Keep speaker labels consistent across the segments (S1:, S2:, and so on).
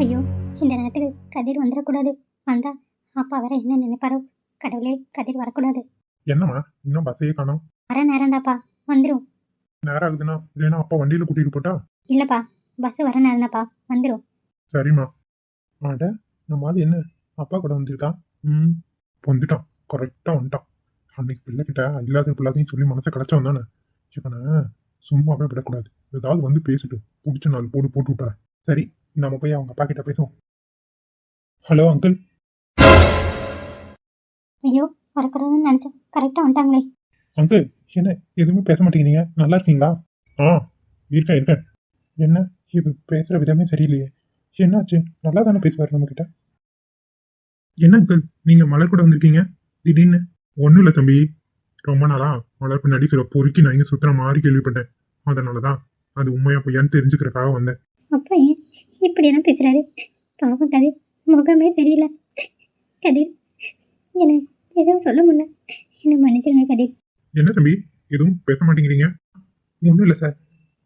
S1: ஐயோ இந்த நேரத்துக்கு கதிர் வந்துடக்கூடாது வந்தா அப்பா வர என்ன நினைப்பாரோ? கடவுளே கதிர் வரக்கூடாது.
S2: என்னம்மா? இன்னும் பஸ்ஸையே காணோம்.
S1: வர நேரம் தான்ப்பா வந்துடும்
S2: நேரம் ஆகுதுன்னா இல்லைன்னா அப்பா வண்டியில் கூட்டிகிட்டு போட்டா?
S1: இல்லைப்பா பஸ் வர நேரம் தான்ப்பா வந்துடும்
S2: சரிம்மா. அட நம்ம ஆள் என்ன? அப்பா கூட வந்திருக்கா? ம். வந்துட்டான் கரெக்டாக வந்துட்டான். அன்னைக்கு பிள்ளைகிட்ட இல்லாத பிள்ளைதையும் சொல்லி மனசை கிடச்சவன் தானே? இவனை சும்மாவே விடக்கூடாது. ஏதாவது வந்து பேசிட்டு பிடிச்ச நாள் போட்டு போட்டு விட்டார் சரி. நம்ம போய் அவங்க அப்பா கிட்ட பேசுவோம் ஹலோ அங்கிள்
S1: ஐயோ வரக்கூடாதுன்னு நினச்சோம். கரெக்டாக வந்துட்டாங்களே.
S2: அங்கிள் என்ன எதுவுமே பேச மாட்டேங்கிறீங்க? நல்லா இருக்கீங்களா? ஆ இருக்கேன் இருக்கேன். என்ன இது பேசுகிற விதமே சரியில்லையே. என்னாச்சு? நல்லா தானே பேசுவார் நம்மக்கிட்ட என்ன அங்கிள் நீங்கள் மலர் கூட வந்திருக்கீங்க? திடீர்னு. ஒன்றும் இல்லை தம்பி. ரொம்ப நாளா மலர் பின்னாடி சில பொறுக்கி நான் இங்கே சுற்றுற மாதிரி கேள்விப்பட்டேன். அதனால தான் அது உண்மையா பொய்யான்னு தெரிஞ்சுக்கிறதுக்காக வந்தேன்.
S1: அப்பா ஏன் இப்படியெல்லாம் பேசுகிறாரு பாவம் கதிர். முகமே சரியில்லை. கதிர் என்ன எதுவும் சொல்ல முடியல. என்ன மன்னிச்சிருங்க கதிர்.
S2: என்ன தம்பி? எதுவும் பேச மாட்டேங்கிறீங்க? ஒன்றும் இல்லை சார்.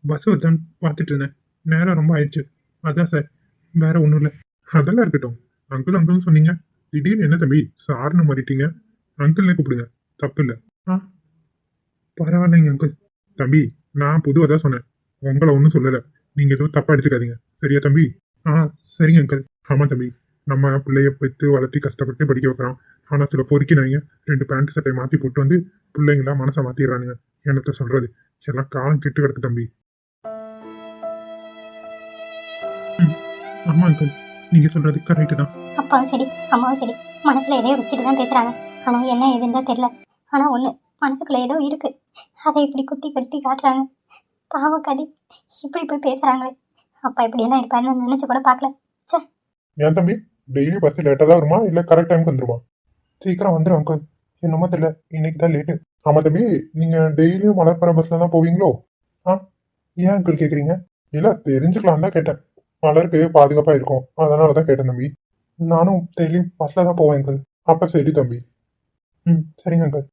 S2: பஸ் வருதான்னு பார்த்துட்டு இருந்தேன். நேரம் ரொம்ப ஆயிடுச்சு. அதான் சார். வேற ஒன்றும் இல்லை. அதெல்லாம் இருக்கட்டும். அங்கிள் அங்கிள்னு சொன்னீங்க. திடீர்னு என்ன தம்பி? சார்னு மாறிட்டீங்க. அங்கிள்னே கூப்பிடுங்க. தப்பு இல்லை. ஆ? பரவாயில்லைங்க அங்கிள் தம்பி நான் பொதுவாக தான் சொன்னேன். உங்களை ஒன்றும் சொல்லலை. நீங்கள் எதுவும் தப்பாக எடுத்துக்காதீங்க. சரியா தம்பி? ஆ சரிங்க அங்கிள் ஆமாம் தம்பி. நம்ம பிள்ளைய பெற்று வளர்த்தி கஷ்டப்பட்டு படிக்க வைக்கிறோம். ஆனால் சில பொறுக்கி ரெண்டு பேண்ட் சட்டையை மாற்றி போட்டு வந்து பிள்ளைங்களா மனசை மாத்திடுறானுங்க. என்னத்த சொல்றது? எல்லாம் காலம் கெட்டு கிடக்கு தம்பி. ம், அங்கிள் நீங்க சொல்றது கரெக்டு தான்.
S1: அப்பாவும் சரி. அம்மாவும் சரி. மனசுல எதையோ வச்சுட்டு தான் பேசுறாங்க. ஆனா என்ன ஏதுன்னு தெரியல. ஆனா ஒண்ணு மனசுக்குள்ள ஏதோ இருக்கு. அதை இப்படி குத்தி கட்டி காட்டுறாங்க. பாவம் கதி இப்படி போய் பேசுறாங்களே. அப்பா இப்படி எல்லாம் இருப்பாருன்னு நினைச்சு கூட பார்க்கல.
S2: ஏன் தம்பி? டெய்லி பஸ் லேட்டாக தான் வருமா? இல்லை கரெக்ட் டைமுக்கு வந்துருமா? சீக்கிரம் வந்துடும் அங்கிள் என்னமோ தெரியல. இன்னைக்கு தான் லேட்டு ஆமாம் தம்பி நீங்கள் டெய்லியும் மலர்புற பஸ்ல தான் போவீங்களோ? ஆ? ஏன் அங்கிள் கேட்குறீங்க இல்லை தெரிஞ்சுக்கலாம் தான் கேட்டேன். மலருக்கு பாதுகாப்பாக இருக்கும். அதனால தான் கேட்டேன் தம்பி. நானும் டெய்லியும் பஸ்ல தான் போவேன் அங்கிள் அப்போ சரி தம்பி. ம் சரிங்க அங்கிள்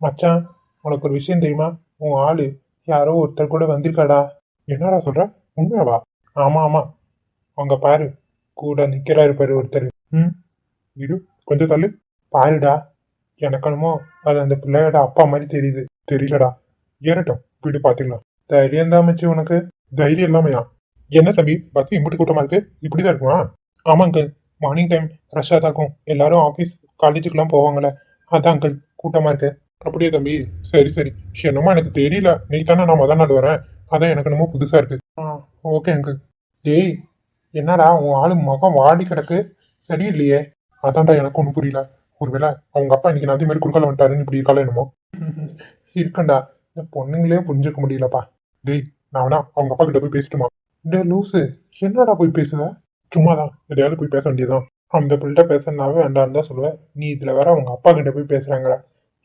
S2: மச்சான் உனக்கு ஒரு விஷயம் தெரியுமா? உன் ஆளு யாரோ ஒருத்தர் கூட வந்திருக்காடா? என்னடா சொல்ற? உண்மையாவா? ஆமா ஆமா. அவங்க பாரு. கூட நிக்கிறாரு பாரு ஒருத்தர். ம்? இரு கொஞ்சம் தள்ளு. பாருடா. எனக்கணுமோ அது அந்த பிள்ளையோட அப்பா மாதிரி தெரியுது. தெரியலடா. ஏறட்டும். வீடு பாத்துக்கலாம். தைரியம் தான் மச்சி உனக்கு. தைரியம் இல்லாமையா? என்ன தம்பி? பஸ் இம்புட்டு கூட்டமா இருக்கு? இப்படிதான் இருக்குமா? ஆமா அங்கிள் மார்னிங் டைம் ரஷ்ஷாக தான் இருக்கும். எல்லாரும் ஆஃபீஸ் காலேஜுக்குலாம் போவாங்கல்ல. அதான் அங்கிள் கூட்டமா இருக்கு. அப்படியே தம்பி சரி சரி. என்னமோ எனக்கு தெரியல. நீ தானே நான் முதல் நாள் வரேன். அதான் எனக்கு என்னமோ புதுசா இருக்கு. ஆ. ஓகே அங்கிள் டேய் என்னடா உன் ஆளு முகம் வாடி கிடக்கு. சரியில்லையே. அதான்டா எனக்கு ஒன்றும் புரியல. ஒருவேளை அவங்க அப்பா இன்னைக்கு நான் அதே மாதிரி குறுக்கால வந்துட்டாருன்னு இப்படி இருக்கால என்னமோ. இருக்கண்டா. இந்த பொண்ணுங்களே புரிஞ்சுக்க முடியலப்பா. டேய் நான் வேணா அவங்க அப்பா கிட்ட போய் பேசட்டுமா? டே லூசு என்னடா போய் பேசுவ? சும்மாதான். எதையாவது போய் பேச வேண்டியதுதான். அந்த பிள்ளைகிட்ட பேசுனாவே வேண்டாம் தான் சொல்லுவேன் நீ இதுல வேற அவங்க அப்பா கிட்ட போய் பேசுறாங்கடா.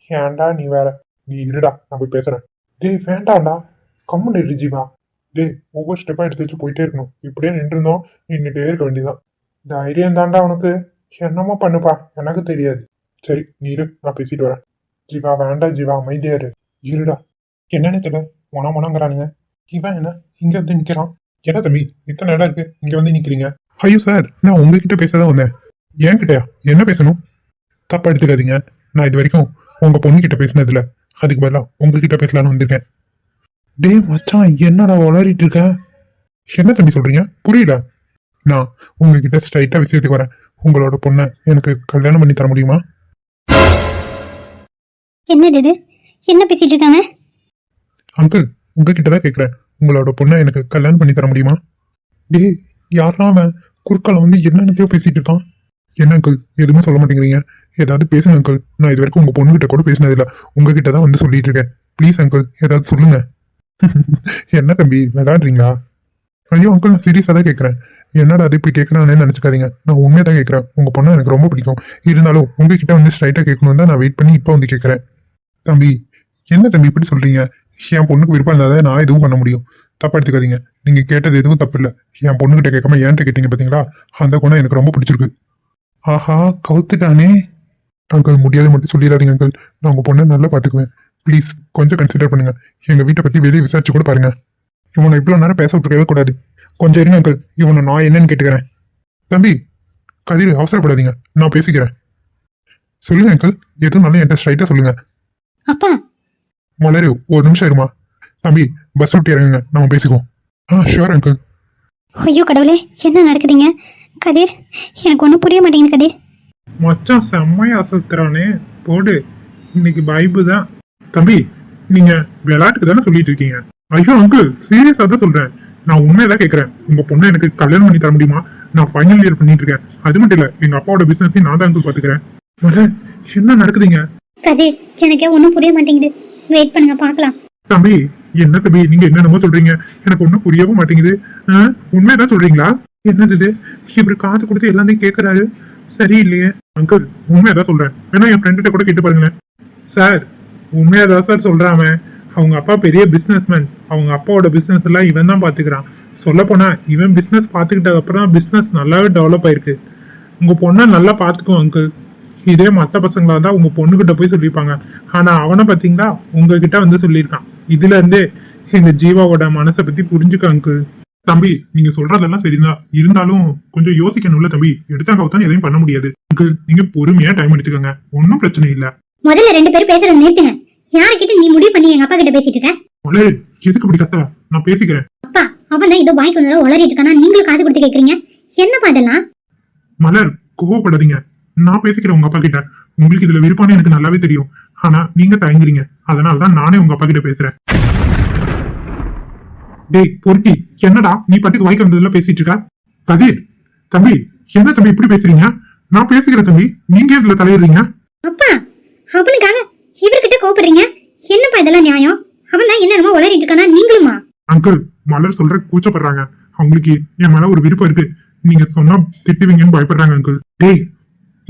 S2: ஏன்டா நீ வேற? நீ இருடா நான் போய் பேசுறேன். டேய் வேண்டாம்டா. கம்முன்னு இரு ஜீவா. டேய் ஒவ்வொரு ஸ்டெப்பாக எடுத்து வச்சு போயிட்டே இருக்கணும். இப்படியே நின்றுருந்தோம் நின்றுட்டே இருக்க வேண்டியதான் தைரியம் தாண்டா உனக்கு. என்னமோ பண்ணுப்பா. எனக்கு தெரியாது. சரி நீ இரு நான் பேசிட்டு வரேன். ஜீவா வேண்டாம் ஜீவா. அமைதியா இரு. இருடா. என்னன்னு தெரியல. உன முனங்கிறானுங்க. இவன் என்ன? இங்க வந்து நிக்கிறான். என்ன தம்பி? இத்தனை இடம் இருக்கு. இங்க வந்து நிக்கிறீங்க. ஐயோ சார். நான் உங்ககிட்ட பேசதான் வந்தேன். என்கிட்டயா? என்ன பேசணும்? தப்பா எடுத்துக்காதீங்க. நான் இது வரைக்கும் உங்க பொண்ணு கிட்ட பேசினதில்ல அதுக்கு பதிலாக உங்ககிட்ட பேசலாம்னு வந்திருக்கேன். டேய் மச்சான் என்னடா வளரிட்டு இருக்க? என்ன தம்பி சொல்றீங்க? புரியல நான் உங்ககிட்ட ஸ்ட்ரைட்டா விஷயத்துக்கு வரேன். உங்களோட பொண்ணை எனக்கு கல்யாணம் பண்ணி தர முடியுமா?
S1: என்னது இது? என்ன பேசிட்டு இருக்காங்க?
S2: அங்கிள் உங்ககிட்ட தான் கேட்குறேன் உங்களோட பொண்ணை எனக்கு கல்யாணம் பண்ணி தர முடியுமா? டேய் யாரா அவன் குறுக்கால வந்து என்னென்னத்தையோ பேசிட்டு இருக்கான்? என்ன அங்கிள் எதுவுமே சொல்ல மாட்டேங்கிறீங்க? ஏதாவது பேசுங்க அங்கிள் நான் இது வரைக்கும் உங்கள் பொண்ணுகிட்ட கூட பேசினதில்ல. உங்ககிட்ட தான் வந்து சொல்லிட்டு இருக்கேன் ப்ளீஸ் அங்கிள் ஏதாவது சொல்லுங்க. என்ன தம்பி விளையாடுறீங்களா? ஐயோ அங்கிள் நான் சீரியஸாக தான் கேட்குறேன் என்னடா அது இப்படி கேட்குறானே நினச்சிக்காதீங்க. நான் உண்மையாக தான் கேட்குறேன் உங்கள் பொண்ணை எனக்கு ரொம்ப பிடிக்கும். இருந்தாலும் உங்ககிட்ட வந்து ஸ்ட்ரைட்டாக கேட்கணும் தான் நான் வெயிட் பண்ணி இப்போ வந்து கேட்குறேன் தம்பி என்ன தம்பி இப்படி சொல்கிறீங்க என் பொண்ணுக்கு விருப்பம் இருந்தால் தான் நான் எதுவும் பண்ண முடியும். தப்பா எடுத்துக்காதீங்க. நீங்கள் கேட்டது எதுவும் தப்பு இல்லை. என் பொண்ணுக்கிட்ட கேட்காம ஏன்ட்ட கேட்டீங்க பார்த்தீங்களா அந்த குணம் எனக்கு ரொம்ப பிடிச்சிருக்கு. ஆஹா கவுத்துட்டானே. அங்கிள் முடியாது மட்டும் சொல்லிடாதீங்க அங்கிள் நான் உங்க பொண்ணை நல்லா பாத்துக்குவேன் ப்ளீஸ் கொஞ்சம் கன்சிடர் பண்ணுங்க. எங்க வீட்டை பத்தி வெளியே விசாரிச்சு கூட பாருங்க. இவனை இவ்வளோ நேரம் பேச விட்டுருக்கவே கூடாது. கொஞ்சம் இருங்க அங்கிள் இவனை நான் என்னன்னு கேட்டுக்கிறேன். தம்பி கதிர் அவசரப்படாதீங்க. நான் பேசிக்கிறேன். சொல்லுங்க அங்கிள் எதுவும் நல்ல என்கிட்ட ஸ்ட்ரைட்டாக சொல்லுங்க.
S1: அப்பா.
S2: மலரு ஒரு நிமிஷம் இருமா. தம்பி பஸ் விட்டு இறங்குங்க. நம்ம பேசிக்குவோம். ஆ ஷுவர் அங்கிள்
S1: ஐயோ கடவுளே என்ன நடக்குதுங்க? கதிர் எனக்கு ஒன்றும் புரிய மாட்டேங்குது கதிர்.
S2: மச்சான் செம்மையா அசத்துறானே. போடு. இன்னைக்கு பைபு தான். தம்பி நீங்க விளையாட்டுக்கு தானே சொல்லிட்டு இருக்கீங்க. ஐயோ அங்கிள் சீரியஸா தான் சொல்றேன். நான் உண்மையதான் கேக்குறேன் உங்க பொண்ணை எனக்கு கல்யாணம் பண்ணி தர முடியுமா? நான் ஃபைனல் இயர் பண்ணிட்டு இருக்கேன். அது மட்டும் இல்ல எங்க அப்பாவோட பிசினஸையும் நான் தான் அங்கிள் பாத்துக்கிறேன். என்ன நடக்குதுங்க?
S1: கதிர் எனக்கே ஒன்றும் புரிய மாட்டேங்குது. வெயிட் பண்ணுங்க பார்க்கலாம்.
S2: தம்பி என்ன தம்பி நீங்க என்னென்னமோ சொல்றீங்க. எனக்கு ஒண்ணும் புரியவும் மாட்டேங்குது. உண்மையதான் சொல்றீங்களா? என்னது இப்படி காது கொடுத்து எல்லாத்தையும் சரி இல்லையே அங்கிள் உண்மையதான் சொல்றேன். வேணா என் ஃப்ரெண்ட்ட கூட கேட்டு பாருங்களேன். சார் உண்மையாதான் சார் சொல்றான் அவங்க அப்பா பெரிய பிஸ்னஸ்மேன் அவங்க அப்பாவோட பிஸ்னஸ் எல்லாம் இவன் தான் பாத்துக்கிறான். சொல்ல போனா இவன் பிஸ்னஸ் பாத்துக்கிட்டது அப்புறம் பிஸ்னஸ் நல்லாவே டெவலப் ஆயிருக்கு. உங்க பொண்ணை நல்லா பாத்துக்கும் அங்கிள் இதே மற்ற பசங்களா தான் உங்க பொண்ணுகிட்ட போய் சொல்லியிருப்பாங்க ஆனா அவனை பாத்தீங்களா உங்ககிட்ட வந்து சொல்லியிருக்கான். இதுல இருந்தே எங்க ஜீவாவோட மனசை பத்தி புரிஞ்சுக்க அங்கிள் தம்பி நீங்க சொல்றதெல்லாம் சரிதான். இருந்தாலும் கொஞ்சம் யோசிக்கணும்ல தம்பி. எடுத்தாங்க தான் எதையும் பண்ண முடியாது. அங்கிள் நீங்க பொறுமையா டைம் எடுத்துக்கோங்க. ஒன்றும் பிரச்சனை இல்ல.
S1: முதல்ல ரெண்டு பேரும் பேசுறத நிறுத்துங்க. யாருக்கிட்ட நீ முடிவு பண்ணி எங்க அப்பா கிட்ட பேசிட்டு இருக்க?
S2: மலரு எதுக்கு இப்படி கத்துற? நான் பேசிக்கிறேன்.
S1: அப்பா அவன் தான் ஏதோ வாய்க்கு வந்தாலும் உளறிட்டு இருக்கானா? நீங்களும் காது கொடுத்து கேக்குறீங்க. என்னப்பா இதெல்லாம்?
S2: மலர் கோவப்படாதீங்க. நான் பேசிக்கிறேன் உங்க அப்பா கிட்ட. உங்களுக்கு இதுல விருப்பம்னு எனக்கு நல்லாவே தெரியும். ஆனா நீங்க தயங்குறீங்க. அதனால தான் நானே உங்க அப்பா கிட்ட பேசுறேன். டேய் பொறுக்கி என்னடா நீ பாட்டுக்கு வாய்க்கு வந்ததுல பேசிட்டு இருக்க? கதிர் தம்பி என்ன தம்பி இப்படி பேசுறீங்க? நான் பேசிக்கிறேன் தம்பி நீங்க இதுல தலையிடுறீங்க?
S1: அப்பா அவனுக்காக இவர்கிட்ட கோபப்படுறீங்க என்னப்பா இதெல்லாம் நியாயம்? அவன் தான் என்னென்னமோ உளறிட்டு இருக்கானா? நீங்களுமா
S2: அங்கிள் மலர் சொல்ற கூச்சப்படுறாங்க. அவங்களுக்கு என் மேல ஒரு விருப்பம் இருக்கு. நீங்க சொன்னா திட்டுவீங்கன்னு பயப்படுறாங்க அங்கிள். டேய்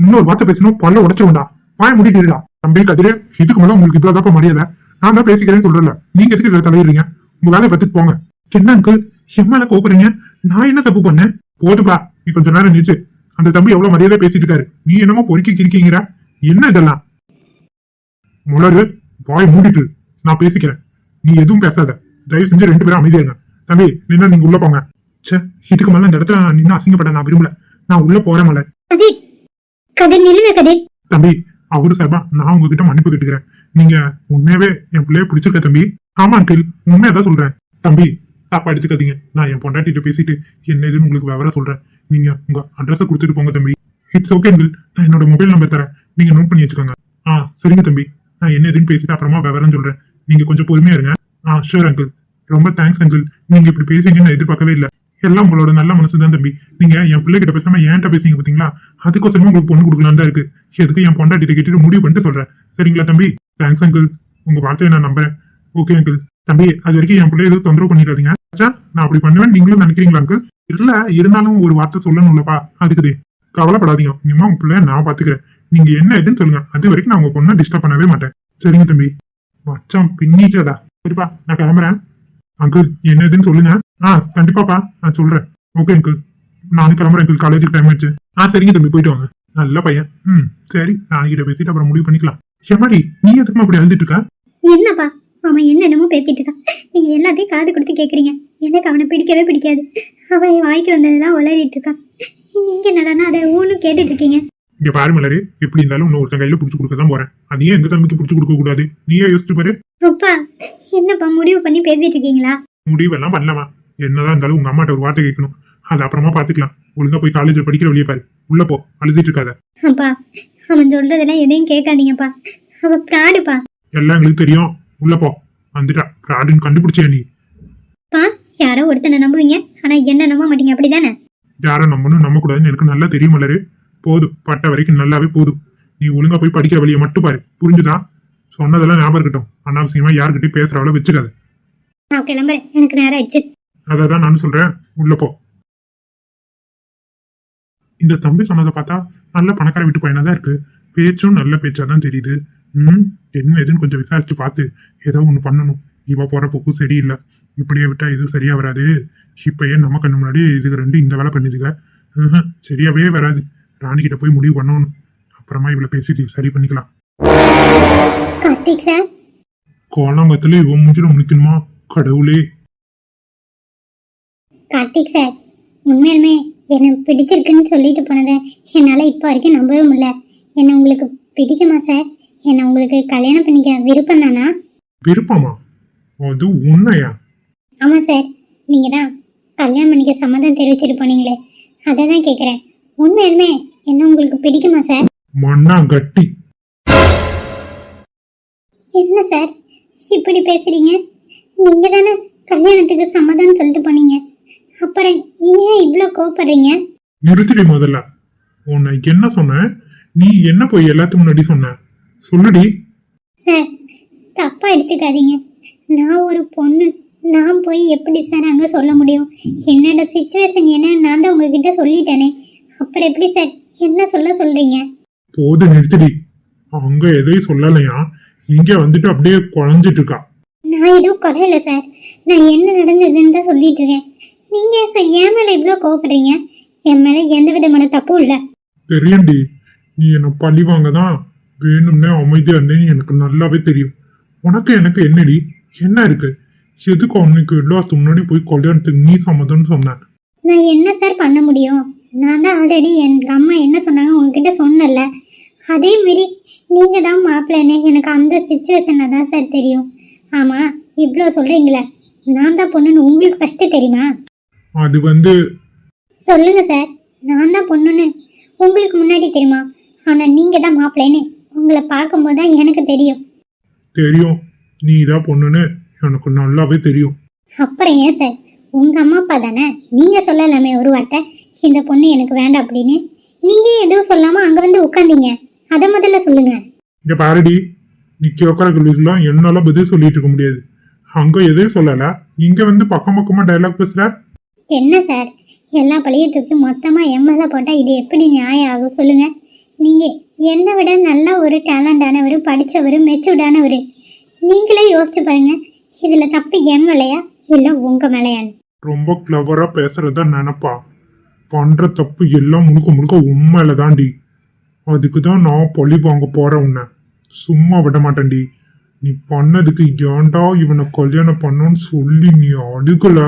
S2: இன்னொரு வார்த்தை பேசணும் பல்ல உடைச்சவன்டா வாய முடிட்டுடா தம்பி கதிரே இதுக்கு மேல உங்களுக்கு இவ்வளவுதான் மரியாதை. நான் தான் பேசிக்கிறேன்னு சொல்றல நீங்க எதுக்கு இதுல தலையிடுறீங்க? உங்க வேலையை பார்த்துட்டு போங்க. என்ன அங்கிள் என் மேல கோபுறீங்க நான் என்ன தப்பு பண்ணேன்? போதுப்பா நீ கொஞ்ச நேரம் நிச்சு அந்த தம்பி எவ்வளவு மரியாதை பேசிட்டு இருக்காரு. நீ என்னமோ பொறுக்கி கிரிக்கீங்கிற என்ன இதெல்லாம்? முளரு வாய் மூடிட்டு. நான் பேசிக்கிறேன். நீ எதுவும் பேசாத. தயவு செஞ்சு ரெண்டு பேரும் அமைதியா இருங்க. தம்பி நின்னா நீங்க உள்ள போங்க. ச்சே இதுக்கு மேல இந்த இடத்துல நான் நின்று அசிங்கப்பட நான் விரும்பல. நான் உள்ள போறேன் மலை
S1: கதிர் கதிர் நில்லுங்க கதிர்
S2: தம்பி அவரு சார்பா நான் உங்ககிட்ட மன்னிப்பு கேட்டுக்கிறேன். நீங்க உண்மையாவே என் பிள்ளைய பிடிச்சிருக்க தம்பி. ஆமா அங்கிள் உண்மையாதான் சொல்றேன். தம்பி தப்பா எடுத்துக்காதீங்க. நான் என் பொண்டாட்டிட்ட பேசிட்டு என்ன ஏதுன்னு உங்களுக்கு விவரம் சொல்றேன். நீங்க உங்க அட்ரஸை கொடுத்துட்டு போங்க தம்பி. இட்ஸ் ஓகே அங்கிள் நான் என்னோட மொபைல் நம்பர் தரேன். நீங்க நோட் பண்ணி வச்சுக்கோங்க. ஆ சரிங்க தம்பி. நான் என்ன எதுன்னு பேசிட்டு அப்புறமா விவரம் சொல்றேன். நீங்க கொஞ்சம் பொறுமையா இருங்க. ஆ ஷூர் அங்கிள் ரொம்ப தேங்க்ஸ் அங்கிள் நீங்க இப்படி பேசுங்கன்னு நான் எதிர்பார்க்கவே இல்லை. எல்லாம் உங்களோட நல்ல மனசு தான் தம்பி. நீங்க என் பிள்ளைகிட்ட பேசாம ஏன்ட்ட பேசுங்க பாத்தீங்களா? அதுக்கோசரமா உங்களுக்கு பொண்ணு கொடுக்கலாம் தான் இருக்கு. எதுக்கு என் பொண்டாட்டிட்ட கேட்டுட்டு முடிவு பண்ணிட்டு சொல்றேன். சரிங்களா தம்பி? தேங்க்ஸ் அங்கிள் உங்க வார்த்தையை நான் நம்புறேன். ஓகே அங்கிள் தம்பி அது வரைக்கும் என் பிள்ளை எதுவும் தொந்தரவு பண்ணிடாதீங்க. அச்சா நான் அப்படி பண்ணுவேன் நீங்களும் நினைக்கிறீங்களா அங்கு இல்ல இருந்தாலும் ஒரு வார்த்தை சொல்லணும்லப்பா. அதுக்குதே கவலைப்படாதீங்க. இனிமே உங்க பிள்ளைய நான் பாத்துக்கிறேன். நீங்க என்ன எதுன்னு சொல்லுங்க. அது வரைக்கும் நான் உங்க பொண்ணை டிஸ்டர்ப் பண்ணவே மாட்டேன். சரிங்க தம்பி. மச்சான் பின்னிட்டடா. சரிப்பா நான் கிளம்புறேன். அங்கிள் என்ன எதுன்னு சொல்லுங்க. ஆ கண்டிப்பாப்பா நான் சொல்றேன். Okay uncle. நானும் கிளம்புறேன் அங்கிள். காலேஜுக்கு டைம் ஆச்சு ஆ சரிங்க தம்பி போயிட்டு வாங்க. நல்ல பையன். ம் சரி நான் கிட்ட பேசிட்டு அப்புறம் முடிவு பண்ணிக்கலாம். எம்மாடி நீ எதுக்குமா அப்படி அழுதுட்டு இருக்க?
S1: என்னப்பா? அவன் என்னென்னமோ பேசிட்டு இருக்கான். நீங்க எல்லாத்தையும் காது கொடுத்து கேக்குறீங்க. எனக்கு அவனை பிடிக்கவே பிடிக்காது. அவன் வாய்க்கு வந்ததெல்லாம் உளறிட்டு இருக்கான். நீங்க என்னடான்னா அதை ஒன்றும் கேட்டுட்டு இருக்கீங்க.
S2: இங்க பாரு மலரு எப்படி இருந்தாலும் இன்னும் ஒருத்தன் கையில புடிச்சு கொடுக்க தான் போறேன். அது ஏன் எந்த தம்பிக்கு புடிச்சு கொடுக்க கூடாது? நீயே யோசிச்சு பாரு.
S1: அப்பா என்னப்பா முடிவு பண்ணி பேசிட்டு இருக்கீங்களா?
S2: முடிவெல்லாம் பண்ணலாமா என்னதான் இருந்தாலும் உங்க அம்மாட்ட ஒரு வார்த்தை கேட்கணும். அது அப்புறமா பாத்துக்கலாம். ஒழுங்கா போய் காலேஜ்ல படிக்கிற வழியே பாரு. உள்ள போ அழுதுட்டு இருக்காத.
S1: அப்பா அவன் சொல்றதெல்லாம் எதையும் கேட்காதீங்கப்பா. அவன் ப்ராடுப்பா
S2: எல்லாம் எங்களுக்கு தெரியும். உள்ள போ. வந்துட்டா. பிராடுன்னு கண்டுபிடிச்சே நீ.
S1: பா யாரோ ஒருத்தனை நம்புவீங்க? ஆனா என்ன நம்ப மாட்டீங்க அப்படிதானே?
S2: யாரை நம்பணும்? நம்ப கூடாதுன்னு எனக்கு நல்லா தெரியும் மலரு. போதும் பட்ட வரைக்கும் நல்லாவே போதும். நீ ஒழுங்கா போய் படிக்கிற வழியை மட்டும் பாரு. புரிஞ்சுதா? சொன்னதெல்லாம் ஞாபகம் இருக்கட்டும். அனாவசியமா யார்கிட்டயும் பேசுற அளவு வச்சுக்காத
S1: நான் கிளம்புறேன் எனக்கு நேரம் ஆயிடுச்சு.
S2: அதை தான் நானும் சொல்றேன். உள்ள போ. இந்த தம்பி சொன்னதை பார்த்தா நல்ல பணக்கார வீட்டு பையனா தான் இருக்கு. பேச்சும் நல்ல பேச்சா தான் தெரியுது. ம்? என்ன ஏதுன்னு கொஞ்சம் விசாரிச்சு பார்த்து ஏதோ ஒன்று பண்ணணும். இவ போற போக்கும் சரியில்லை. இப்படியே விட்டா இது சரியா வராது. இப்பயே நம்ம கண்ணு முன்னாடி இதுக்கு ரெண்டு இந்த வேலை பண்ணுதுங்க சரியாவே வராது. ராணிகிட்ட போய் முடிவு பண்ணணும். அப்புறமா இவளை பேசிட்டு சரி பண்ணிக்கலாம்.
S1: கார்த்திக் சார்
S2: கோலாங்கத்துல இவன் மூஞ்சில முடிக்கணுமா கடவுளே.
S1: கார்த்திக் சார் உண்மையாலுமே என்னை பிடிச்சிருக்குன்னு சொல்லிட்டு போனதை என்னால் இப்போ வரைக்கும் நம்பவே முடியல. என்னை உங்களுக்கு பிடிக்குமா சார் என்னை உங்களுக்கு கல்யாணம் பண்ணிக்க விருப்பம் தானா?
S2: விருப்பமா? அது உண்மையா?
S1: ஆமாம் சார் நீங்கள் தான் கல்யாணம் பண்ணிக்க சம்மதம் தெரிவிச்சிட்டு போனீங்களே. அதை தான் கேட்குறேன் உண்மையாலுமே என்ன உங்களுக்கு பிடிக்குமா சார்
S2: மண்ணா கட்டி
S1: என்ன சார் இப்படி பேசுறீங்க? நீங்க தானே கல்யாணத்துக்கு சம்மதம்னு சொல்லிட்டு போனீங்க. அப்புறம் ஏன் இவ்வளோ கோவப்படுறீங்க?
S2: நிறுத்திடி முதல்ல. உன்னை என்ன சொன்ன நீ என்ன போய் எல்லாத்துக்கு முன்னாடி சொன்ன? சொல்லுடி.
S1: சார் தப்பா எடுத்துக்காதீங்க. நான் ஒரு பொண்ணு. நான் போய் எப்படி சார் அங்கே சொல்ல முடியும்? என்னோட சுச்சுவேஷன் என்ன? நான் தான் உங்ககிட்ட சொல்லிட்டேனே. அப்புறம் எப்படி சார்? என்ன சொல்ல சொல்றீங்க?
S2: போது நிறுத்திடி. அங்க எதையும் சொல்லலையா? இங்க வந்துட்டு அப்படியே குழஞ்சிட்டு இருக்கா.
S1: நான் எதுவும் குறையல சார். நான் என்ன நடந்ததுன்னு தான் சொல்லிட்டு இருக்கேன். நீங்க சார் என் மேலே இவ்வளோ கோவப்படுறீங்க? என் மேலே எந்த விதமான தப்பும் இல்லை.
S2: தெரியண்டி நீ என்னை பழி வாங்க தான் வேணும்னே அமைதியா இருந்தேன்னு எனக்கு நல்லாவே தெரியும். உனக்கு எனக்கு என்னடி? என்ன இருக்கு? எதுக்கு உனக்கு எல்லாத்துக்கு முன்னாடி போய் கல்யாணத்துக்கு நீ சம்மதம்னு சொன்னேன்
S1: நான் என்ன சார் பண்ண முடியும்? நான் தான் ஆல்ரெடி எங்க அம்மா என்ன சொன்னாங்க உங்ககிட்ட சொன்னல அதே மாரி நீங்க தான் மாப்பிள்ளைன்னு எனக்கு அந்த சுச்சுவேஷன்ல தான் சார் தெரியும். ஆமா இவ்வளோ சொல்றீங்களே. நான் தான் பொண்ணுன்னு உங்களுக்கு ஃபர்ஸ்ட் தெரியுமா?
S2: அது வந்து
S1: சொல்லுங்க சார் நான் தான் பொண்ணுன்னு உங்களுக்கு முன்னாடி தெரியுமா? ஆனா நீங்க தான் மாப்பிள்ளைன்னு. உங்களை பார்க்கும்போது தான் எனக்கு தெரியும்.
S2: தெரியும். நீ தான் பொண்ணுன்னு எனக்கு நல்லாவே தெரியும்.
S1: அப்புறம் ஏன் சார்? உங்க அம்மா அப்பா தானே? நீங்க சொல்லலாமே ஒரு வார்த்தை. இந்த பொண்ணு எனக்கு வேண்டாம் அப்படின்னு. நீங்க எதுவும் சொல்லாம அங்க வந்து உட்காந்தீங்க? அதை முதல்ல சொல்லுங்க.
S2: இங்க பாருடி. நீ கேட்கற கேள்விக்கெல்லாம் என்னால பதில் சொல்லிட்டு இருக்க முடியாது. அங்க எதையும் சொல்லல. இங்க வந்து பக்கம் பக்கமா டைலாக் பேசுற?
S1: என்ன சார்? எல்லா பழைய தூக்கி மொத்தமா என் மேல போட்டா இது எப்படி நியாயம் ஆகும்? சொல்லுங்க. நீங்க என்னை விட நல்ல ஒரு டேலண்டானவர் படிச்சவர் மெச்சூர்டானவர் நீங்களே யோசிச்சு பாருங்க இதுல தப்பு என் மேலையா இல்ல உங்க மேலையான்னு.
S2: ரொம்ப கிளவரா பேசுறதா நினைப்பா. பண்ற தப்பு எல்லாம் முழுக்க முழுக்க உண்மையில தாண்டி அதுக்கு தான் நான் பழி வாங்க போறேன் உன்னை. சும்மா விட மாட்டேன்டி. நீ பண்ணதுக்கு ஏன்டா இவனை கல்யாணம் பண்ணோன்னு சொல்லி நீ அழுகல?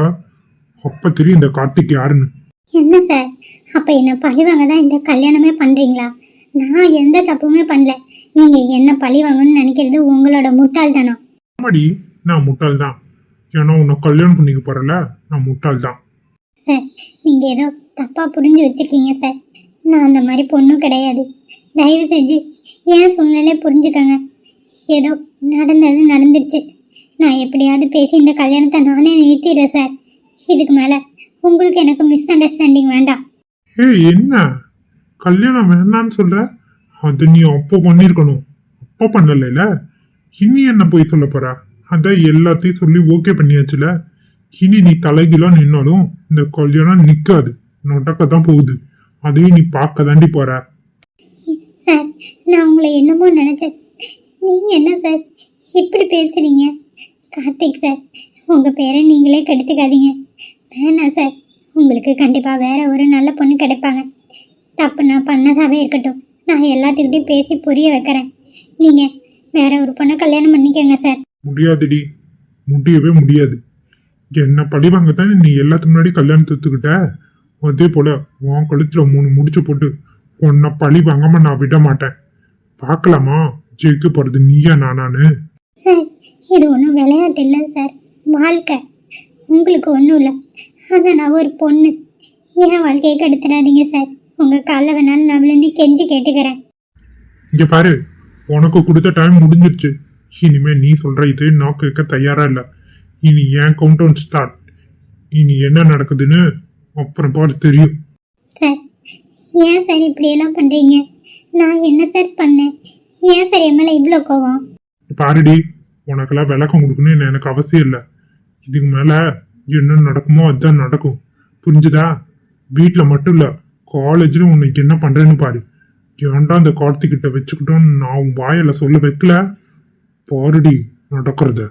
S2: அப்ப தெரியும் இந்த கார்த்திக் யாருன்னு.
S1: என்ன சார்? அப்ப என்ன பழிவாங்க தான் இந்த கல்யாணமே பண்றீங்களா? நான் எந்த தப்புமே பண்ணல. நீங்க என்ன பழி வாங்கணும்னு நினைக்கிறது உங்களோட முட்டாள்தனம்.
S2: ஆமாடி நான் முட்டாள் தான் ஏன்னா உன்னை கல்யாணம் பண்ணிக்க போறல நான் முட்டாள் தான்
S1: சார் நீங்க ஏதோ தப்பா புரிஞ்சு வச்சிருக்கீங்க சார். நான் அந்த மாதிரி பொண்ணும் கிடையாது. தயவு செஞ்சு ஏன் சூழ்நிலை புரிஞ்சுக்கங்க. ஏதோ நடந்தது நடந்துருச்சு. நான் எப்படியாவது பேசி இந்த கல்யாணத்தை நானே நிறுத்திடுறேன் சார். இதுக்கு மேலே உங்களுக்கு எனக்கு மிஸ் அண்டர்ஸ்டாண்டிங் வேண்டாம்.
S2: ஏய் என்ன? கல்யாணம் வேணான்னு சொல்ற? அது நீ அப்போ பண்ணிருக்கணும். அப்போ பண்ணலைல? இனி என்ன போய் சொல்ல போற? அதான் எல்லாத்தையும் சொல்லி ஓகே பண்ணியாச்சுல? இனி நீ தலைகிலாம் நின்னாலும் இந்த கல்யாணம் நிக்காது. நடக்க தான் போகுது. அதையும் நீ பார்க்க தாண்டி போற.
S1: சார் நான் உங்களை என்னமோ நினச்சேன். நீங்கள் என்ன சார் இப்படி பேசுகிறீங்க கார்த்திக் சார் உங்கள் பேரை நீங்களே கெடுத்துக்காதீங்க. வேணாம் சார். உங்களுக்கு கண்டிப்பாக வேற ஒரு நல்ல பொண்ணு கிடைப்பாங்க. தப்பு நான் பண்ணதாகவே இருக்கட்டும். நான் எல்லாத்துக்கிட்டையும் பேசி புரிய வைக்கிறேன். நீங்கள் வேற ஒரு பொண்ணை கல்யாணம் பண்ணிக்கோங்க சார்.
S2: முடியாதுடி. முடியவே முடியாது. என்ன பழி வாங்கத்தானே நீ எல்லாத்துக்கு முன்னாடி கல்யாணத்தை ஒத்துக்கிட்ட அதே போல உன் கழுத்துல மூணு முடிச்சு போட்டு உன்னை பழி வாங்காம நான் விட மாட்டேன். பார்க்கலாமா? ஜெயிக்க போறது நீயா நானானு
S1: இது ஒன்றும் விளையாட்டு இல்லை சார். வாழ்க்கை. உங்களுக்கு ஒன்றும் இல்லை. ஆனால் நான் ஒரு பொண்ணு. என் வாழ்க்கையை கெடுத்துடாதீங்க சார். உங்கள் காலைல வேணாலும் நான் விழுந்து கெஞ்சி கேட்டுக்கிறேன்.
S2: இங்க பாரு உனக்கு கொடுத்த டைம் முடிஞ்சிருச்சு. இனிமே நீ சொல்ற இது நான் கேட்க தயாரா இல்ல. இனி ஏன் கவுண்ட் டவுன் ஸ்டார்ட் இனி என்ன நடக்குதுன்னு அப்புறம் பார்த்து தெரியும்.
S1: சார் ஏன் சார் இப்படியெல்லாம் பண்ணுறீங்க நான் என்ன சார் பண்ணேன்? ஏன் சார் என் மேலே இவ்வளோ கோவம்?
S2: பாருடி உனக்கெல்லாம் விளக்கம் கொடுக்கணும்னு எனக்கு அவசியம் இல்லை. இதுக்கு மேல என்ன நடக்குமோ அதுதான் நடக்கும். புரிஞ்சுதா? வீட்டில் மட்டும் இல்லை காலேஜில் உன்னைக்கு என்ன பண்றேன்னு பாரு. ஏன்டா அந்த கார்த்திகிட்ட வச்சுக்கிட்டோன்னு நான் உன் வாயில சொல்ல வைக்கல? பாருடி நடக்கிறத.